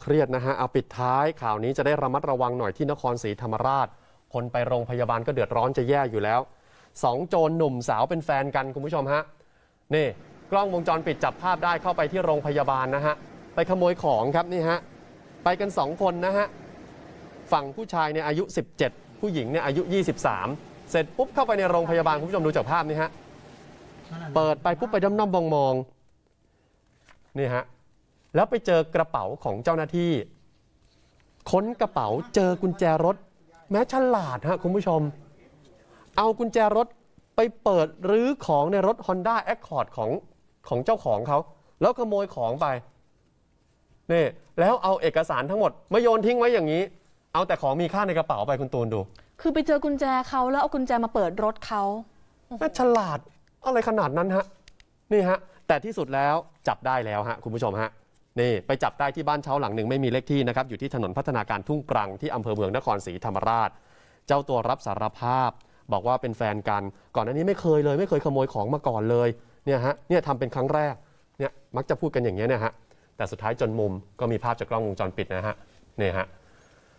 เครียดนะฮะ เอาปิดท้ายข่าวนี้จะได้ระมัดระวังหน่อยที่นครศรีธรรมราช คนไปโรงพยาบาลก็เดือดร้อนจะแย่อยู่แล้วสองโจรหนุ่มสาวเป็นแฟนกันคุณผู้ชมฮะ นี่ กล้องวงจรปิดจับภาพได้เข้าไปที่โรงพยาบาลนะฮะ ไปขโมยของครับนี่ฮะ ไปกันสองคนนะฮะ ฝั่งผู้ชายเนี่ยอายุ 17 ผู้หญิงเนี่ยอายุ 23 เสร็จปุ๊บเข้าไปในโรงพยาบาลคุณผู้ชมดูจากภาพนี่ฮะ เปิดไปปุ๊บไปด้อมๆมองๆนี่ฮะ แล้วไปเจอกระเป๋าของเจ้าหน้าที่ ค้นกระเป๋าเจอกุญแจรถ แม้ฉลาดฮะคุณผู้ชม เอากุญแจรถไปเปิดรื้อของในรถ Honda Accord ของของเจ้าของเขา แล้วขโมยของไปนี่แล้วเอาเอกสารทั้งหมดมาโยนทิ้งไว้อย่างนี้ เอาแต่ของมีค่าในกระเป๋าไปคุณตูนดู คือไปเจอกุญแจเขาแล้วเอากุญแจมาเปิดรถเขาน่าฉลาดอะไรขนาดนั้นฮะ นี่ฮะ แต่ที่สุดแล้วจับได้แล้วฮะ คุณผู้ชมฮะ นี่ไปจับได้ที่บ้านเช่าหลังหนึ่งไม่มีเลขที่นะครับอยู่ที่ถนนพัฒนาการทุ่งปรังที่อำเภอเมืองนครศรีธรรมราช เจ้าตัวรับสารภาพ บอกว่าเป็นแฟนกัน ก่อนหน้านี้ไม่เคยเลย ไม่เคยขโมยของมาก่อนเลยเนี่ยฮะเนี่ยทำเป็นครั้งแรกเนี่ยมักจะพูดกันอย่างนี้ยเนี่ยฮะแต่สุดท้ายจนมุมก็มีภาพจากกล้องวงจรปิดนะฮะเนี่ยฮะ